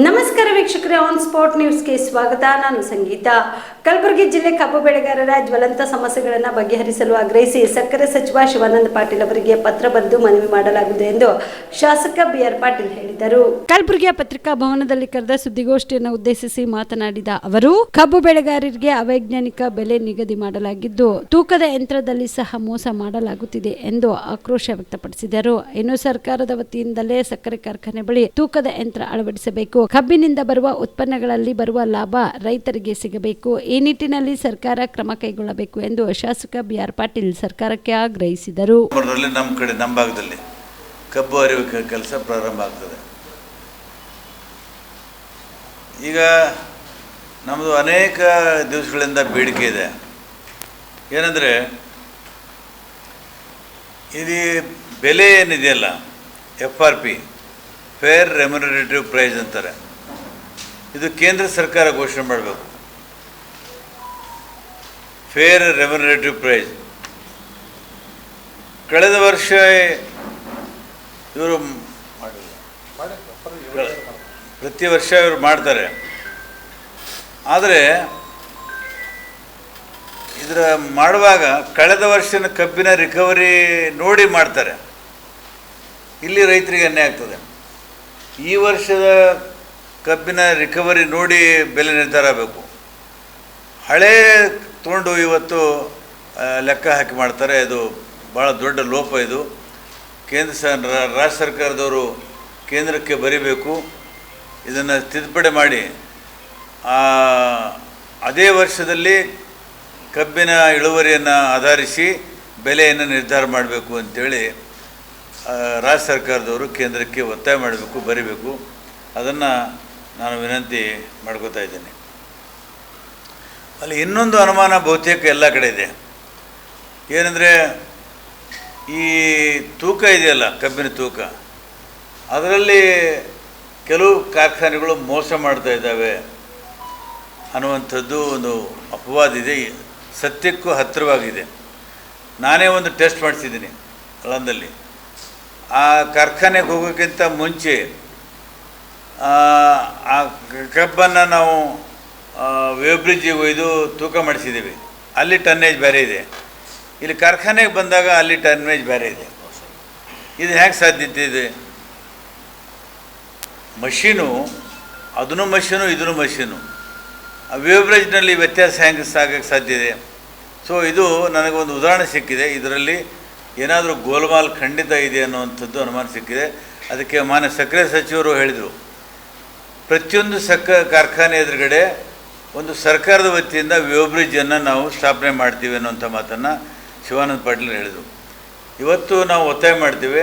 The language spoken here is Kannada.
ನಮಸ್ಕಾರ ವೀಕ್ಷಕರೇ ಆನ್ ಸ್ಪಾಟ್ ನ್ಯೂಸ್ಗೆ ಸ್ವಾಗತ. ನಾನು ಸಂಗೀತ. ಕಲಬುರಗಿ ಜಿಲ್ಲೆ ಕಬ್ಬು ಬೆಳೆಗಾರರ ಜ್ವಲಂತ ಸಮಸ್ಯೆಗಳನ್ನು ಬಗೆಹರಿಸಲು ಆಗ್ರಹಿಸಿ ಸಕ್ಕರೆ ಸಚಿವ ಶಿವಾನಂದ ಪಾಟೀಲ್ ಅವರಿಗೆ ಪತ್ರ ಬರೆದು ಮನವಿ ಮಾಡಲಾಗಿದೆ ಎಂದು ಶಾಸಕ ಬಿಆರ್ ಪಾಟೀಲ್ ಹೇಳಿದರು. ಕಲಬುರಗಿಯ ಪತ್ರಿಕಾ ಭವನದಲ್ಲಿ ಕರೆದ ಸುದ್ದಿಗೋಷ್ಠಿಯನ್ನು ಉದ್ದೇಶಿಸಿ ಮಾತನಾಡಿದ ಅವರು, ಕಬ್ಬು ಬೆಳೆಗಾರರಿಗೆ ಅವೈಜ್ಞಾನಿಕ ಬೆಲೆ ನಿಗದಿ ಮಾಡಲಾಗಿದ್ದು, ತೂಕದ ಯಂತ್ರದಲ್ಲಿ ಸಹ ಮೋಸ ಮಾಡಲಾಗುತ್ತಿದೆ ಎಂದು ಆಕ್ರೋಶ ವ್ಯಕ್ತಪಡಿಸಿದರು. ಇನ್ನು ಸರ್ಕಾರದ ವತಿಯಿಂದಲೇ ಸಕ್ಕರೆ ಕಾರ್ಖಾನೆ ಬಳಿ ತೂಕದ ಯಂತ್ರ ಅಳವಡಿಸಬೇಕು. ಕಬ್ಬಿನಿಂದ ಬರುವ ಉತ್ಪನ್ನಗಳಲ್ಲಿ ಬರುವ ಲಾಭ ರೈತರಿಗೆ ಸಿಗಬೇಕು. ಈ ನಿಟ್ಟಿನಲ್ಲಿ ಸರ್ಕಾರ ಕ್ರಮ ಕೈಗೊಳ್ಳಬೇಕು ಎಂದು ಶಾಸಕ ಬಿ ಆರ್ ಪಾಟೀಲ್ ಸರ್ಕಾರಕ್ಕೆ ಆಗ್ರಹಿಸಿದರು. ನಮ್ಮ ಕಡೆ, ನಮ್ಮ ಭಾಗದಲ್ಲಿ ಕಬ್ಬು ಅರಿವು ಕೆಲಸ ಪ್ರಾರಂಭ ಆಗ್ತದೆ. ಈಗ ನಮ್ಮದು ಅನೇಕ ದಿವಸಗಳಿಂದ ಬೇಡಿಕೆ ಇದೆ. ಏನಂದರೆ ಇದು ಬೆಲೆ ಏನಿದೆಯಲ್ಲ F R P fair remunerative price ಅಂತಾರೆ. ಇದು ಕೇಂದ್ರ ಸರ್ಕಾರ ಘೋಷಣೆ ಮಾಡಬೇಕು. ಫೇರ್ ರೆಮ್ಯುನರೇಟಿವ್ ಪ್ರೈಸ್ ಕಳೆದ ವರ್ಷ ಇವರು ಪ್ರತಿ ವರ್ಷ ಇವರು ಮಾಡ್ತಾರೆ. ಆದರೆ ಇದರ ಮಾಡುವಾಗ ಕಳೆದ ವರ್ಷದ ಕಬ್ಬಿನ ರಿಕವರಿ ನೋಡಿ ಮಾಡ್ತಾರೆ. ಇಲ್ಲಿ ರೈತರಿಗೆ ಅನ್ಯಾಯ ಆಗ್ತದೆ. ಈ ವರ್ಷದ ಕಬ್ಬಿನ ರಿಕವರಿ ನೋಡಿ ಬೆಲೆ ನಿರ್ಧಾರ ಆಗಬೇಕು. ಹಳೇ ತೊಗೊಂಡು ಇವತ್ತು ಲೆಕ್ಕ ಹಾಕಿ ಮಾಡ್ತಾರೆ. ಇದು ಭಾಳ ದೊಡ್ಡ ಲೋಪ ಇದು. ಕೇಂದ್ರ ಸ ರಾಜ್ಯ ಸರ್ಕಾರದವರು ಕೇಂದ್ರಕ್ಕೆ ಬರೀಬೇಕು. ಇದನ್ನು ತಿದ್ದುಪಡಿ ಮಾಡಿ. ಅದೇ ವರ್ಷದಲ್ಲಿ ಕಬ್ಬಿನ ಇಳುವರಿಯನ್ನು ಆಧರಿಸಿ ಬೆಲೆಯನ್ನು ನಿರ್ಧಾರ ಮಾಡಬೇಕು ಅಂತೇಳಿ ರಾಜ್ಯ ಸರ್ಕಾರದವರು ಕೇಂದ್ರಕ್ಕೆ ಒತ್ತಾಯ ಮಾಡಬೇಕು, ಬರೀಬೇಕು. ಅದನ್ನು ನಾನು ವಿನಂತಿ ಮಾಡ್ಕೋತಾ ಇದ್ದೇನೆ. ಅಲ್ಲಿ ಇನ್ನೊಂದು ಅನುಮಾನ ಬಹುತೇಕ ಎಲ್ಲ ಕಡೆ ಇದೆ. ಏನಂದರೆ, ಈ ತೂಕ ಇದೆಯಲ್ಲ, ಕಬ್ಬಿನ ತೂಕ. ಅದರಲ್ಲಿ ಕೆಲವು ಕಾರ್ಖಾನೆಗಳು ಮೋಸ ಮಾಡ್ತಾ ಇದ್ದಾವೆ ಅನ್ನುವಂಥದ್ದು ಒಂದು ಅಪವಾದ ಇದೆ. ಸತ್ಯಕ್ಕೂ ಹತ್ತಿರವಾಗಿದೆ. ನಾನೇ ಒಂದು ಟೆಸ್ಟ್ ಮಾಡಿಸಿದ್ದೀನಿ ಅಳಂದಲ್ಲಿ ಆ ಕಾರ್ಖಾನೆಗೆ ಹೋಗೋಕ್ಕಿಂತ ಮುಂಚೆ, ಆ ಕಬ್ಬನ್ನು ನಾವು ವೇವ್ ಬ್ರಿಡ್ಜಿಗೆ ಒಯ್ದು ತೂಕ ಮಾಡಿಸಿದ್ದೀವಿ. ಅಲ್ಲಿ ಟನ್ನೇಜ್ ಬೇರೆ ಇದೆ. ಇಲ್ಲಿ ಕಾರ್ಖಾನೆಗೆ ಬಂದಾಗ ಅಲ್ಲಿ ಟನ್ನೇಜ್ ಬೇರೆ ಇದೆ. ಇದು ಹೇಗೆ ಸಾಧ್ಯತೆ ಇದೆ ಮಷೀನು, ಅದನ್ನು ಮಷೀನು, ಇದನ್ನು ಮಷೀನು. ಆ ವೇವ್ ಬ್ರಿಡ್ಜ್ನಲ್ಲಿ ವ್ಯತ್ಯಾಸ ಹೆಂಗೆ ಸಾಗಕ್ಕೆ ಸಾಧ್ಯ ಇದೆ? ಸೊ ಇದು ನನಗೊಂದು ಉದಾಹರಣೆ ಸಿಕ್ಕಿದೆ. ಇದರಲ್ಲಿ ಏನಾದರೂ ಗೋಲ್ಮಾಲ್ ಖಂಡಿತ ಇದೆ ಅನ್ನುವಂಥದ್ದು ಅನುಮಾನ ಸಿಕ್ಕಿದೆ. ಅದಕ್ಕೆ ಮಾನ್ಯ ಸಕ್ಕರೆ ಸಚಿವರು ಹೇಳಿದರು. ಪ್ರತಿಯೊಂದು ಸಕ್ಕ ಕಾರ್ಖಾನೆ ಎದುರುಗಡೆ ಒಂದು ಸರ್ಕಾರದ ವತಿಯಿಂದ ವೇವ್ ಬ್ರಿಡ್ಜನ್ನು ನಾವು ಸ್ಥಾಪನೆ ಮಾಡ್ತೀವಿ ಅನ್ನುವಂಥ ಮಾತನ್ನು ಶಿವಾನಂದ ಪಾಟೀಲ್ ಹೇಳಿದರು. ಇವತ್ತು ನಾವು ಒತ್ತಾಯ ಮಾಡ್ತೀವಿ.